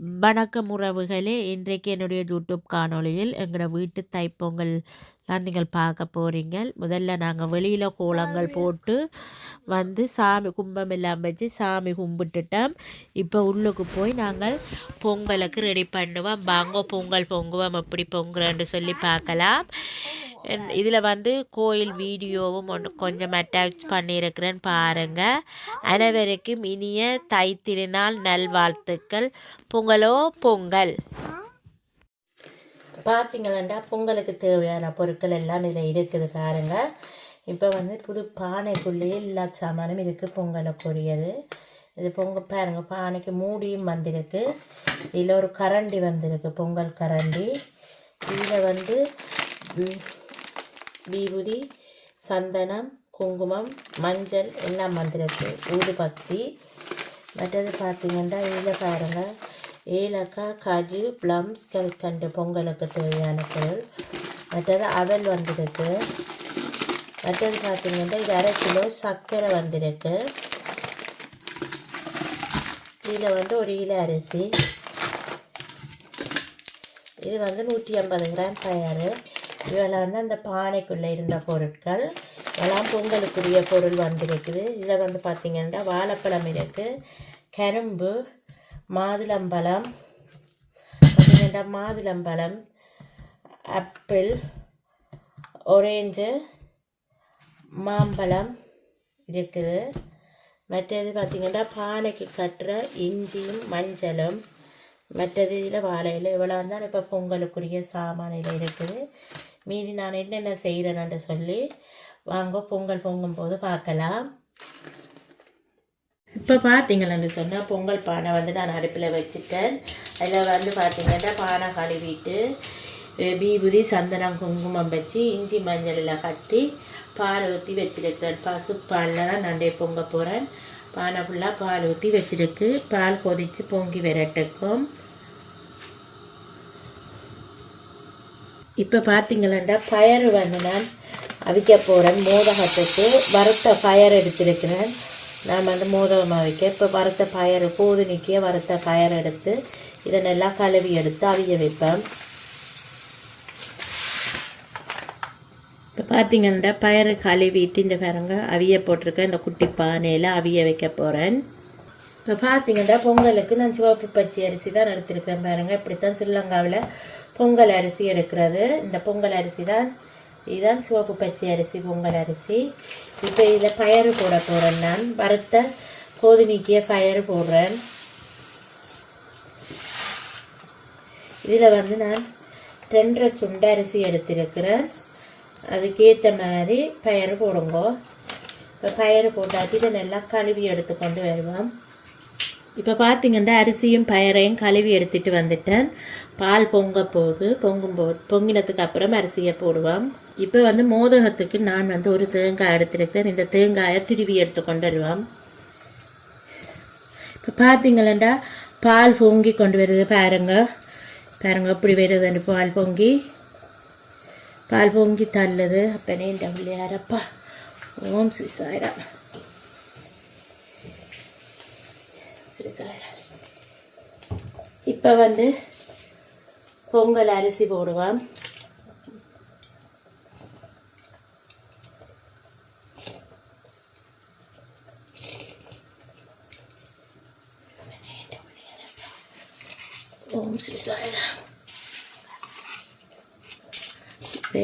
வணக்கம் உறவுகளே இன்றைக்கு என்னுடைய யூடியூப் காணொளியில் எங்களோட வீட்டு தைப்பொங்கல் தான் நீங்கள் பார்க்க போகிறீங்க முதல்ல நாங்கள் வெளியில் கோலங்கள் போட்டு வந்து சாமி கும்பம் எல்லாம் வச்சு சாமி கும்பிட்டுட்டோம். இப்போ உள்ளுக்கு போய் நாங்கள் பொங்கலுக்கு ரெடி பண்ணுவோம். வாங்க பொங்கல் பொங்குவோம். எப்படி பொங்குறேன்னு சொல்லி பார்க்கலாம். இதில் வந்து கோயில் வீடியோவும் ஒன்று கொஞ்சம் அட்டாச் பண்ணியிருக்கிறேன்னு பாருங்கள் அனைவருக்கும் இனிய தை திருநாள் நல்வாழ்த்துக்கள். பொங்கலோ பொங்கல். பார்த்தீங்களா பொங்கலுக்கு தேவையான பொருட்கள் எல்லாம் இதில் இருக்குது பாருங்க. இப்போ வந்து புது பானைக்குள்ளேயே எல்லா சாமானும் இருக்குது பொங்கலுக்குரியது. இது பொங்க பாருங்க பானைக்கு மூடியும் வந்திருக்கு. இதில் ஒரு கரண்டி வந்திருக்கு பொங்கல் கரண்டி. இதில் வந்து விபூதி சந்தனம் குங்குமம் மஞ்சள் எல்லாம் வந்துருக்கு ஊதுபக்தி மற்றது பார்த்தீங்கன்னா இதில் பாருங்கள் ஏலக்காய் காஜு ப்ளம்ஸ் கல்கண்டு பொங்கலுக்கு தேவையான பொருள். மற்றது அவல் வந்திருக்கு. மற்றது பார்த்தீங்கன்னா இது அரை கிலோ சர்க்கரை வந்திருக்கு. இதில் வந்து ஒரு கிலோ அரிசி. இது வந்து நூற்றி ஐம்பது கிராம் தயார். இதெல்லாம் வந்து அந்த பானைக்குள்ளே இருந்த பொருட்கள் இதெல்லாம் பொங்கலுக்குரிய பொருள் வந்திருக்குது. இதில் வந்து பார்த்திங்கன்னா வாழைப்பழம் இருக்குது கரும்பு மாதுளம்பழம் பார்த்திங்கன்னா மாதுளம்பழம் ஆப்பிள் ஒரேஞ்சு மாம்பழம் இருக்குது. மற்றது பார்த்திங்கன்னா பானைக்கு கட்டுற இஞ்சியும் மஞ்சளும் மற்றது இதில் வாழையில் இவ்வளோ இருந்தால் இப்போ பொங்கலுக்குரிய சாமானில் இருக்குது. மீதி நான் என்னென்ன செய்கிறேன்னு சொல்லி வாங்க பொங்கல் பொங்கும் போது பார்க்கலாம். இப்போ பார்த்தீங்களன்னு சொன்னால் பொங்கல் பானை வந்து நான் அடுப்பில் வச்சுட்டேன். அதில் வந்து பார்த்தீங்கன்னா பானை கழுவிட்டு பீபுதி சந்தனம் குங்குமம் வச்சு இஞ்சி மஞ்சளில் கட்டி பால் ஊற்றி வச்சுருக்கிறேன். பசுப்பாலில் தான் நண்டே பொங்க போகிறேன் பானை ஃபுல்லாக பால் ஊற்றி வச்சுருக்கு. பால் கொதித்து பொங்கி விரட்டுக்கும். இப்போ பார்த்தீங்களா பயறு வந்து நான் அவிக்க போகிறேன் மோதகத்துக்கு வறுத்த பயர் எடுத்திருக்கிறேன். நான் வந்து மோதகம் அவிக்க இப்போ வறுத்த பயறு நிற்கிய வறுத்த பயர் எடுத்து இதை நல்லா கழுவி எடுத்து அவிய வைப்பேன். இப்போ பார்த்தீங்கன்னா பயறு கழுவிட்டு இந்த பாருங்க அவிய போட்டிருக்கேன். இந்த குட்டி பானையில் அவிய வைக்க போகிறேன் இப்போ பார்த்தீங்கன்னா பொங்கலுக்கு நான் சிவப்பு பச்சை அரிசி தான் எடுத்திருக்கேன் பாருங்கள் இப்படித்தான் ஸ்ரீலங்காவில் பொங்கல் அரிசி எடுக்கிறது. இந்த பொங்கல் அரிசி தான் இதுதான் சிவப்பு பச்சை அரிசி பொங்கல் அரிசி. இப்போ இதில் பயறு போட போகிறேன் நான். வறுத்த கோதுமைக்கிய பயறு போடுறேன். இதில் வந்து நான் ரெண்டரை சுண்ட அரிசி எடுத்திருக்கிறேன். அதுக்கேற்ற மாதிரி பயறு போடுங்கோ. இப்போ பயறு போட்டாச்சு இதை நல்லா கழுவி எடுத்து கொண்டு வருவோம். இப்போ பார்த்தீங்கன்னா அரிசியும் பயரையும் கழுவி எடுத்துகிட்டு வந்துட்டேன். பால் பொங்க போகுது பொங்கும் போ பொங்கினதுக்கு அப்புறம் அரிசியை போடுவோம். இப்போ வந்து மோதகத்துக்கு நான் வந்து ஒரு தேங்காய் எடுத்துருக்கேன். இந்த தேங்காயை திருவி எடுத்து கொண்டு வருவோம். இப்போ பார்த்தீங்களா பால் பொங்கி கொண்டு வருது பாருங்க. பாருங்க எப்படி வருதுன்னு பால் பொங்கி. பால் பொங்கி தள்ளுது. அப்பனே இந்த அரப்பா ஓம் ஸ்ரீ சாய்ராம் ஸ்ரீ சாய்ராம் இப்போ வந்து பொங்கல் அரிசி போடுவோம். ஓம் ஸ்ரீ சாய்ராம்.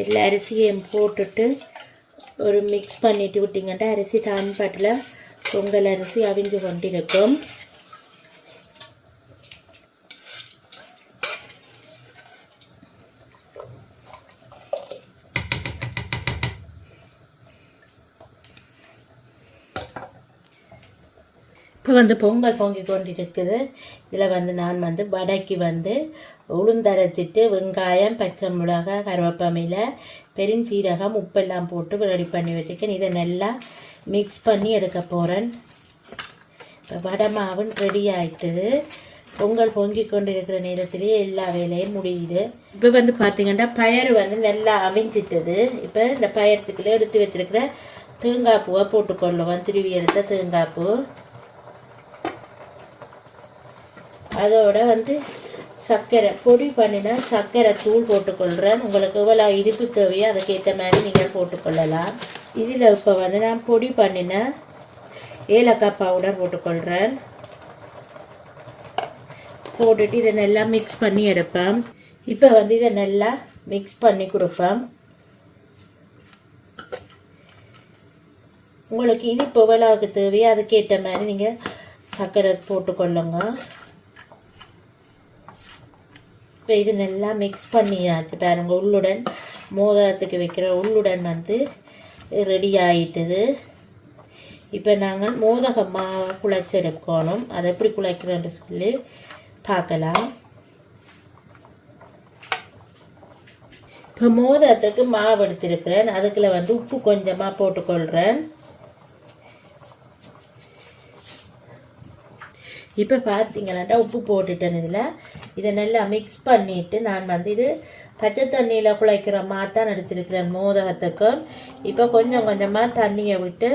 எல்லா போட்டுட்டு ஒரு மிக்ஸ் பண்ணிட்டு விட்டிங்கன்னா அரிசி தான்பாட்டில் பொங்கல் அரிசி அவிஞ்சு கொண்டிருக்கும். இப்போ வந்து பொங்கல் பொங்கி கொண்டிருக்குது. இதில் வந்து நான் வந்து வடைக்கு வந்து உளுந்தரைத்திட்டு வெங்காயம் பச்சை மிளகாய் கருவேப்பமையில் பெருஞ்சீரகம் உப்பெல்லாம் போட்டு ரெடி பண்ணி வச்சுருக்கேன். இதை நல்லா மிக்ஸ் பண்ணி எடுக்க போகிறேன் இப்போ வடை மாவு ரெடி ஆகிட்டுது பொங்கல் பொங்கி கொண்டிருக்கிற நேரத்திலேயே எல்லா வேலையும் முடியுது. இப்போ வந்து பார்த்திங்கன்னா பயறு வந்து நல்லா அவிஞ்சிட்டது. இப்போ இந்த பயத்துக்குள்ளே எடுத்து வச்சுருக்கிற தேங்காய் பூவை போட்டுக்கொள்ளுவோம். திருவி எடுத்த தேங்காய் பூ. அதோட வந்து சர்க்கரை பொடி பண்ணினா சர்க்கரை தூள் போட்டுக்கொள்கிறேன் உங்களுக்கு எவ்வளோ இனிப்பு தேவையோ அதுக்கேற்ற மாதிரி நீங்கள் போட்டுக்கொள்ளலாம். இதில் இப்போ வந்து நான் பொடி பண்ணின ஏலக்காய் பவுடர் போட்டுக்கொள்கிறேன் போட்டுட்டு இதை நல்லா மிக்ஸ் பண்ணி எடுப்பேன். இப்போ வந்து இதை நல்லா மிக்ஸ் பண்ணி கொடுப்பேன். உங்களுக்கு இனிப்பு எவ்வளோவுக்கு தேவையோ அதுக்கேற்ற மாதிரி நீங்கள் சர்க்கரை போட்டுக்கொள்ளுங்க. இப்போ இது நல்லா மிக்ஸ் பண்ணியாச்சு பாருங்க. உள்ளுடன் மோதகத்துக்கு வைக்கிற உள்ளுடன் வந்து ரெடி ஆகிட்டுது இப்போ நாங்கள் மோதக மாவை குழைச்செடுக்கணும் அதை எப்படி குழைக்கிறோன்னு சொல்லி பார்க்கலாம். இப்போ மோதகத்துக்கு மாவு எடுத்திருக்கிறேன். அதுக்குள்ள வந்து உப்பு கொஞ்சமாக போட்டுக்கொள்கிறேன் இப்போ பார்த்தீங்களாண்டா உப்பு போட்டுட்டேன் இதில். இதை நல்லா மிக்ஸ் பண்ணிவிட்டு நான் வந்து இது பச்சை தண்ணியில் குழைக்கிற மாதிரி தான் எடுத்திருக்கிறேன் மோதகத்துக்கும் இப்போ கொஞ்சம் கொஞ்சமாக தண்ணியை விட்டு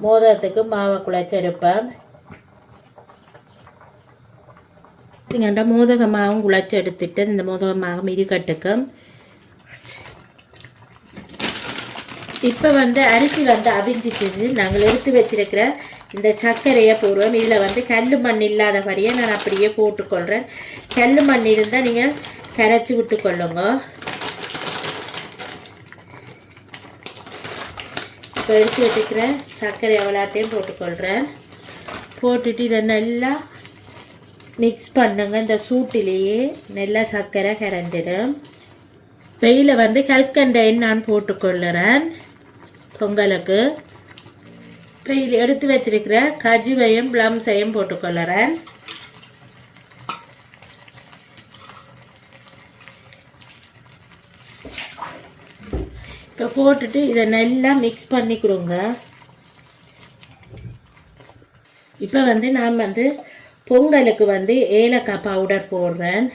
மோதகத்துக்கு மாவை குழைச்சி எடுப்பேன். பார்த்தீங்கன்னா மோதக மாவும் குழைச்சி எடுத்துட்டு இந்த மோதக மாவும் இருக்கட்டுக்கும் இப்போ வந்து அரிசி வந்து அவிஞ்சிட்டு நாங்கள் எடுத்து வச்சிருக்கிற இந்த சர்க்கரையை போடுவோம் இதில் வந்து கல் மண் இல்லாதபடியே நான் அப்படியே போட்டுக்கொள்கிறேன் கல் மண் இருந்தால் நீங்கள் கரைச்சி விட்டுக்கொள்ளுங்க. இப்போ எடுத்து வச்சுக்கிற சர்க்கரை எவ்வளோத்தையும் போட்டுக்கொள்கிறேன் போட்டுட்டு இதை நல்லா மிக்ஸ் பண்ணுங்க. இந்த சூட்டிலேயே நல்லா சர்க்கரை கரைஞ்சிடும். வெயில வந்து கல்கண்டைன்னு நான் போட்டுக்கொள்ளுறேன் பொங்கலுக்கு. இப்போ இதில் எடுத்து வச்சிருக்கிற கஜுவையும் ப்ளம்ஸையும் போட்டுக்கொள்ளுறேன் இப்போ போட்டுட்டு இதை நல்லா மிக்ஸ் பண்ணி கொடுங்க. இப்போ வந்து நான் வந்து பொங்கலுக்கு வந்து ஏலக்காய் பவுடர் போடுறேன்.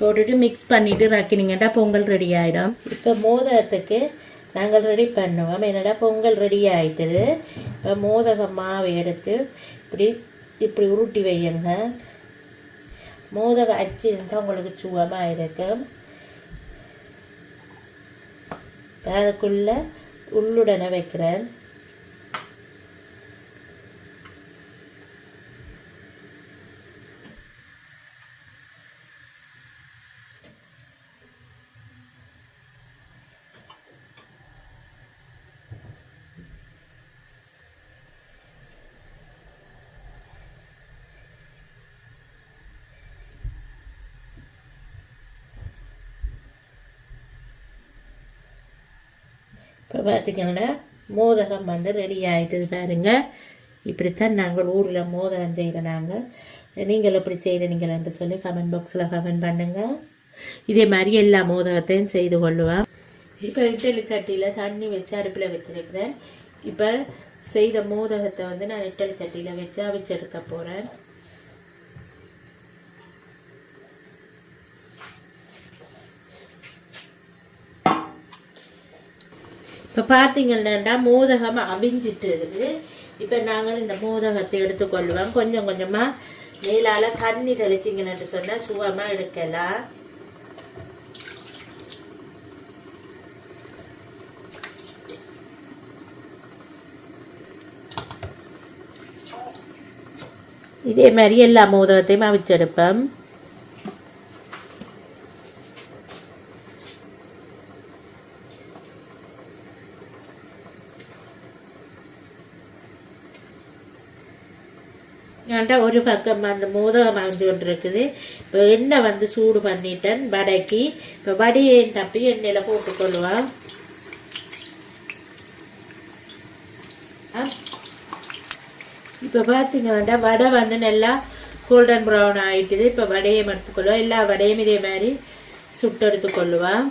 போட்டுட்டு மிக்ஸ் பண்ணிவிட்டு ரக்கினீங்கடா பொங்கல் ரெடி ஆகிடும் இப்போ மோதிரத்துக்கு நாங்கள் ரெடி பண்ணுவோம். என்னடா பொங்கல் ரெடி ஆகிட்டுது இப்போ மோதக மாவை எடுத்து இப்படி இப்படி உருட்டி வையுங்க. மோதக அச்சு இருந்தால் உங்களுக்கு சுகமாக இருக்கும். அதுக்குள்ளே உள்ளுடனே வைக்கிறேன். இப்போ பார்த்திங்கன்னா மோதகம் வந்து ரெடி ஆகிட்டது பாருங்க. இப்படித்தான் நாங்கள் ஊரில் மோதகம் செய்கிற நாங்கள் நீங்கள் எப்படி செய்கிறீங்கள் என்று சொல்லி கமெண்ட் பாக்ஸில் கமெண்ட் பண்ணுங்கள் இதே மாதிரி எல்லா மோதகத்தையும் செய்து கொள்ளுவேன் இப்போ இட்டலி சட்டியில் தண்ணி வச்சு அடுப்பில் வச்சுருக்கிறேன். இப்போ செய்த மோதகத்தை வந்து நான் இட்டலி சட்டியில் வச்சு அவிச்செடுக்க போகிறேன் இப்போ பார்த்தீங்கன்னா மோதகம் அவிஞ்சிட்டு இருக்குது இப்போ நாங்கள் இந்த மோதகத்தை எடுத்துக்கொள்வோம். கொஞ்சம் கொஞ்சமாக மேலால் தண்ணி தெளிச்சிங்கன்னு சொன்னால் சுகமாக எடுக்கலாம். இதே மாதிரி எல்லா மோதகத்தையும் அவிச்செடுப்பேன் ஏன்டா ஒரு பக்கம் அந்த மோதகம் அமைஞ்சு கொண்டு இருக்குது இப்போ எண்ணெய் வந்து சூடு பண்ணிட்டேன் வடைக்கு இப்போ வடையை தப்பி எண்ணெயில் போட்டுக்கொள்ளுவான் இப்போ பார்த்தீங்கன்னா வடை வந்து நல்லா கோல்டன் ப்ரௌன் ஆகிட்டுது இப்போ வடையை எடுத்துக்கொள்ளுவோம் எல்லா வடையும் இதே மாதிரி சுட்டு எடுத்துக்கொள்ளுவான்